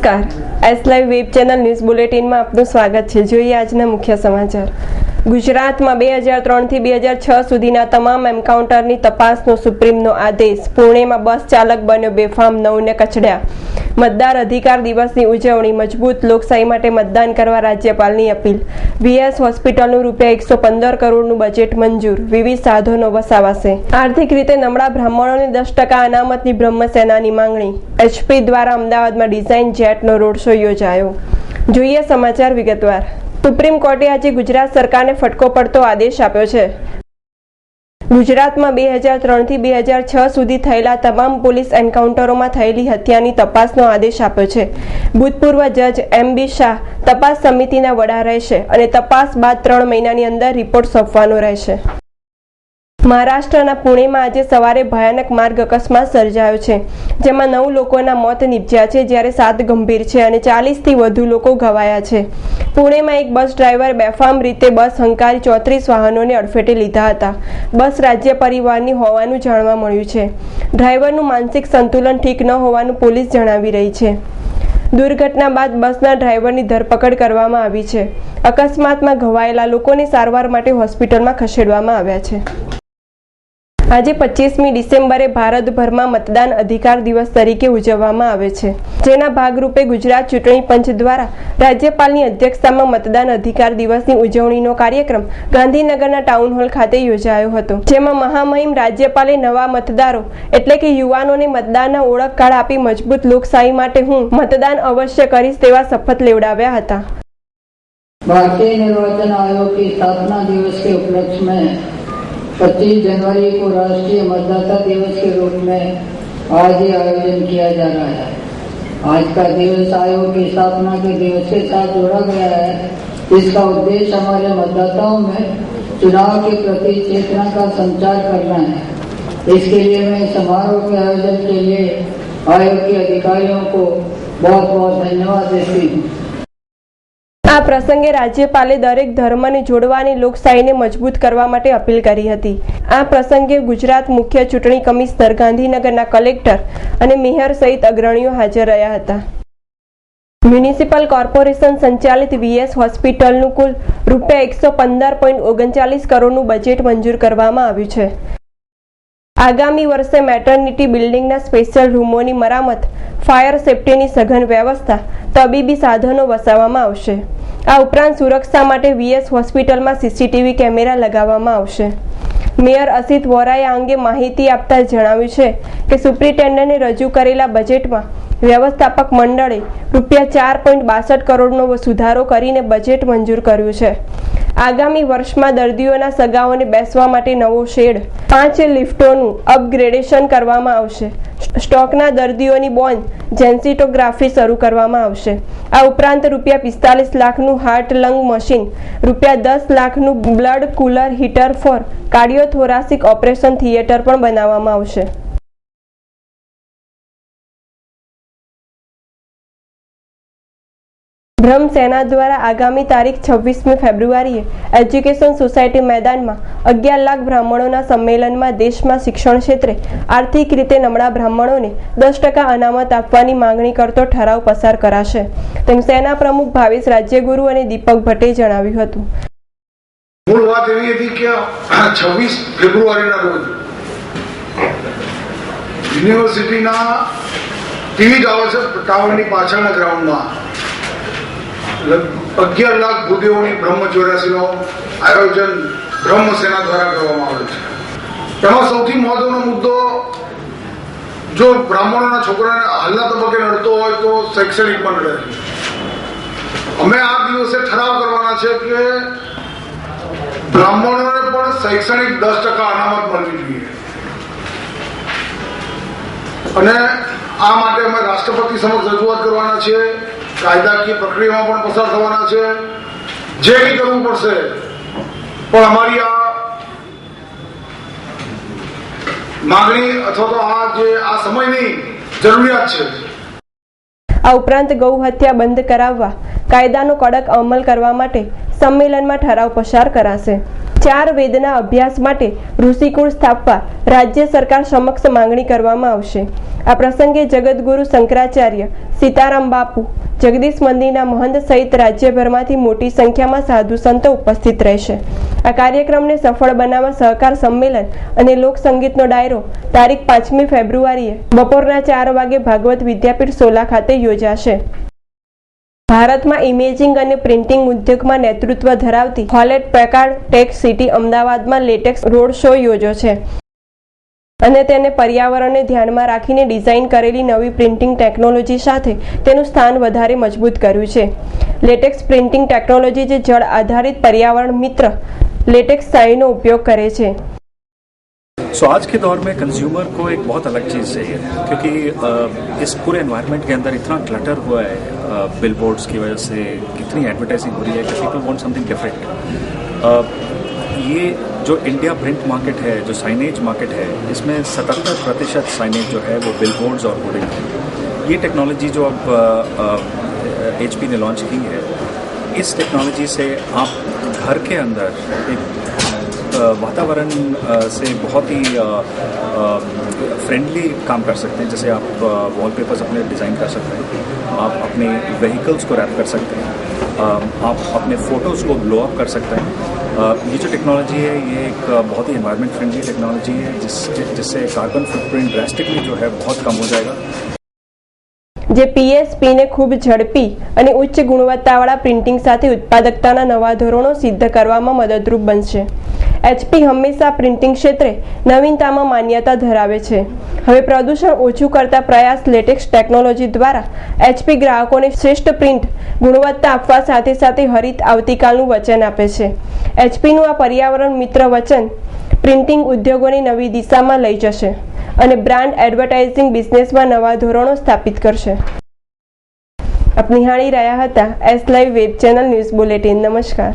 નમસ્કાર. S live web channel news બુલેટિનમાં આપનું સ્વાગત છે. જોઈએ આજના મુખ્ય સમાચાર. ગુજરાતમાં બે હજાર ત્રણથી બે હજાર છ સુધીના તમામ એન્કાઉન્ટરની તપાસનો સુપ્રીમનો આદેશ. પુણેમાં બસ ચાલક બન્યો બેફામ નવને કચડ્યા. મતદાર અધિકાર દિવસની ઉજવણી મજબૂત લોકશાહી માટે મતદાન કરવા રાજ્યપાલની અપીલ. વીએસ હોસ્પિટલનું રૂપિયા એકસો પંદર કરોડનું બજેટ મંજૂર. વિવિધ સાધનો વસાવાશે. આર્થિક રીતે નબળા બ્રાહ્મણોને દસ ટકા અનામતની બ્રહ્મસેનાની માંગણી. એચપી દ્વારા અમદાવાદમાં ડિઝાઇન જેટનો રોડ શો યોજાયો. જોઈએ સમાચાર વિગતવાર. સુપ્રીમ કોર્ટે આજે ગુજરાત સરકારને ફટકો પડતો આદેશ આપ્યો છે. ગુજરાતમાં બે હજાર ત્રણથી બે હજાર છ સુધી થયેલા તમામ પોલીસ એન્કાઉન્ટરોમાં થયેલી હત્યાની તપાસનો આદેશ આપ્યો છે. ભૂતપૂર્વ જજ એમ બી શાહ તપાસ સમિતિના વડા રહેશે અને તપાસ બાદ ત્રણ મહિનાની અંદર રિપોર્ટ સોંપવાનો રહેશે. મહારાષ્ટ્રના પુણેમાં આજે સવારે ભયાનક માર્ગ અકસ્માત સર્જાયો છે, જેમાં નવ લોકોના મોત નીપજ્યા છે, જ્યારે સાત ગંભીર છે અને ચાલીસથી વધુ લોકો ઘવાયા છે. પુણેમાં એક બસ ડ્રાઈવર બેફામ રીતે બસ હંકારી ચોત્રીસ વાહનોને અડફેટે લીધા હતા. બસ રાજ્ય પરિવારની હોવાનું જાણવા મળ્યું છે. ડ્રાઈવરનું માનસિક સંતુલન ઠીક ન હોવાનું પોલીસ જણાવી રહી છે. દુર્ઘટના બાદ બસના ડ્રાઈવરની ધરપકડ કરવામાં આવી છે. અકસ્માતમાં ઘવાયેલા લોકોને સારવાર માટે હોસ્પિટલમાં ખસેડવામાં આવ્યા છે. આજે પચીસમી ડિસેમ્બરે ભારતભરમાં મતદાન અધિકાર દિવસ તરીકે ઉજવવામાં આવે છે જેના ભાગરૂપે ગુજરાત ચૂંટણી પંચ દ્વારા રાજ્યપાલની અધ્યક્ષતામાં મતદાન અધિકાર દિવસની ઉજવણીનો કાર્યક્રમ ગાંધીનગરના ટાઉન હોલ ખાતે યોજાયો હતો જેમાં મહામહિમ રાજ્યપાલે નવા મતદારો એટલે કે યુવાનોને મતદાનના ઓળખ કાર્ડ આપી મજબૂત લોકશાહી માટે હું મતદાન અવશ્ય કરીશ તેવા શપથ લેવડાવ્યા હતા भारतीय निर्वाचन आयोग की स्थापना दिवस के उपलक्ष्य में 25 जनवरी को राष्ट्रीय मतदाता दिवस के रूप में आज ये आयोजन किया जा रहा है। आज का दिवस आयोग की स्थापना के दिवस के साथ जोड़ा गया है। इसका उद्देश्य हमारे मतदाताओं में चुनाव के प्रति चेतना का संचार करना है। इसके लिए मैं समारोह के आयोजन के लिए आयोग के अधिकारियों को बहुत बहुत धन्यवाद देती हूँ। આ પ્રસંગે રાજ્યપાલે દરેક ધર્મને જોડવાની લોકશાહીને મજબૂત કરવા માટે અપીલ કરી હતી. આ પ્રસંગે ગુજરાત મુખ્ય ચૂંટણી કમિશનર ગાંધીનગરના કલેક્ટર અને મેયર સહિત અગ્રણીઓ હાજર રહ્યા હતા. મ્યુનિસિપલ કોર્પોરેશન સંચાલિત વીએસ હોસ્પિટલનું કુલ રૂપિયા એકસો પંદર પોઈન્ટ ઓગણચાલીસ કરોડનું બજેટ મંજૂર કરવામાં આવ્યું છે. આગામી વર્ષે મેટર્નિટી બિલ્ડિંગના સ્પેશિયલ રૂમોની મરામત, ફાયર સેફટીની સઘન વ્યવસ્થા, તબીબી સાધનો વસાવવામાં આવશે. આ ઉપરાંત સુરક્ષા માટે વીએસ હોસ્પિટલમાં સીસીટીવી કેમેરા લગાવવામાં આવશે. મેયર અસિત વોરાએ આ અંગે માહિતી આપતા જણાવ્યું છે કે સુપ્રિન્ટેન્ડન્ટે રજૂ કરેલા બજેટમાં વ્યવસ્થાપક મંડળે રૂપિયા ચાર પોઈન્ટ બાસઠ કરોડનો સુધારો કરીને બજેટ મંજૂર કર્યું છે. આગામી વર્ષમાં દર્દીઓના સગાઓને બેસવા માટે નવો શેડ, પાંચ લિફ્ટોનું અપગ્રેડેશન કરવામાં આવશે. સ્ટોકના દર્દીઓની બોન જેન્સિટોગ્રાફી શરૂ કરવામાં આવશે. આ ઉપરાંત રૂપિયા પિસ્તાલીસ લાખનું હાર્ટ લંગ મશીન, રૂપિયા દસ લાખનું blood cooler heater for cardiothoracic operation theatre પણ બનાવવામાં આવશે. બ્રહ્મ સેના દ્વારા આગામી તારીખ છવ્વીસમી ફેબ્રુઆરીએ એજ્યુકેશન સોસાયટી મેદાનમાં અગિયાર લાખ બ્રાહ્મણોના સંમેલનમાં દેશમાં શિક્ષણ ક્ષેત્રે આર્થિક રીતે નબળા બ્રાહ્મણોને દસ ટકા અનામત આપવાની માંગણી કરતો ઠરાવ પસાર કરાશે. તેમ સેના પ્રમુખ ભાવેશ રાજ્યગુરુ અને દીપક ભટ્ટે જણાવ્યું હતું. મૂળ વાત એવી હતી કે છવ્વીસ ફેબ્રુઆરીના રોજ યુનિવર્સિટીના ટીવી ટાવરની પાછળના ગ્રાઉન્ડમાં. અગિયાર લાખ ભૂદેવોની બ્રહ્મ ચોર્યાસીનો આયોજન બ્રહ્મ સેના દ્વારા કરવામાં આવે છે. એમાં સૌથી મહત્વનો મુદ્દો જો બ્રાહ્મણોના છોકરાને હાલના તબક્કે નડતો હોય તો શૈક્ષણિક પણ નડે અમે આ દિવસે ઠરાવ કરવાના છે કે બ્રાહ્મણોને પણ શૈક્ષણિક દસ ટકા અનામત મળવી જોઈએ. અને આ માટે અમે રાષ્ટ્રપતિ સમક્ષ રજૂઆત કરવાના છે કાયદાકીય પ્રક્રિયામાં પણ પસાર થવાના છે. જે કંઈ કરવું પડશે. પણ અમારી આ માગણી અથવા તો આ જે આ સમયની જરૂરિયાત છે. આ ઉપરાંત ગૌ હત્યા બંધ કરાવવા, કાયદાનો કડક અમલ કરવા માટે સંમેલનમાં ઠરાવ પસાર કરાશે. ચાર વેદના અભ્યાસ માટે ઋષિકુળ સ્થાપવા રાજ્ય સરકાર સમક્ષ માંગણી કરવામાં આવશે. આ પ્રસંગે જગદગુરુ શંકરાચાર્ય, સીતારામ બાપુ, જગદીશ મંદિરના મહંત સહિત રાજ્યભરમાંથી મોટી સંખ્યામાં સાધુ સંતો ઉપસ્થિત રહેશે. આ કાર્યક્રમને સફળ બનાવવા સહકાર સંમેલન અને લોકસંગીતનો ડાયરો તારીખ પાંચમી ફેબ્રુઆરીએ બપોરના ચાર વાગે ભાગવત વિદ્યાપીઠ સોલા ખાતે યોજાશે. ભારતમાં ઇમેજિંગ અને પ્રિન્ટિંગ ઉદ્યોગમાં નેતૃત્વ ધરાવતી હોલેટ પેકાર્ડ ટેક સિટી અમદાવાદમાં લેટેક્સ રોડ શો યોજો છે અને તેને પર્યાવરણને ધ્યાનમાં રાખીને ડિઝાઇન કરેલી નવી પ્રિન્ટિંગ ટેકનોલોજી સાથે તેનું સ્થાન વધારે મજબૂત કર્યું છે લેટેક્સ પ્રિન્ટિંગ ટેકનોલોજી જે જળ આધારિત પર્યાવરણ મિત્ર લેટેક્સ શાહીનો ઉપયોગ કરે છે सो आज के दौर में कंज्यूमर को एक बहुत अलग चीज़ चाहिए क्योंकि अ, इस पूरे एनवायरनमेंट के अंदर इतना क्लटर हुआ है बिल बोर्ड्स की वजह से कितनी एडवर्टाइजिंग हो रही है, कि पीपल वांट समथिंग डिफरेंट ये जो इंडिया प्रिंट मार्केट है, जो साइनेज मार्केट है, इसमें 77 प्रतिशत साइनेज जो है वो बिल बोर्ड्स और होर्डिंग है. ये टेक्नोलॉजी जो अब एच ने लॉन्च की है, इस टेक्नोलॉजी से आप घर के अंदर एक वातावरण से बहुत ही फ्रेंडली काम कर सकते हैं, जैसे आप वॉलपेपर्स अपने डिज़ाइन कर सकते हैं. आप अपने व्हीकल्स को रैप कर सकते हैं अ, आप अपने फ़ोटोज़ को ग्लो अप कर सकते हैं अ, ये जो टेक्नोलॉजी है ये एक अ, बहुत ही एनवायरनमेंट फ्रेंडली टेक्नोलॉजी है जिस जिससे कार्बन फुटप्रिंट ड्रास्टिकली जो है बहुत कम हो जाएगा જે પીએસપીને ખૂબ ઝડપી અને ઉચ્ચ ગુણવત્તાવાળા પ્રિન્ટિંગ સાથે ઉત્પાદકતાના નવા ધોરણો સિદ્ધ કરવામાં મદદરૂપ બનશે એચપી હંમેશા પ્રિન્ટિંગ ક્ષેત્રે નવીનતામાં માન્યતા ધરાવે છે. હવે પ્રદૂષણ ઓછું કરતા પ્રયાસ લેટેક્સ ટેકનોલોજી દ્વારા એચપી ગ્રાહકોને શ્રેષ્ઠ પ્રિન્ટ ગુણવત્તા આપવા સાથે સાથે હરિત આવતીકાલનું વચન આપે છે. એચપીનું આ પર્યાવરણ મિત્ર વચન પ્રિન્ટિંગ ઉદ્યોગોની નવી દિશામાં લઈ જશે અને બ્રાન્ડ એડવર્ટાઇઝિંગ બિઝનેસમાં નવા ધોરણો સ્થાપિત કરશે. આપ નિહાળી રહ્યા હતા S live web channel news bulletin. નમસ્કાર.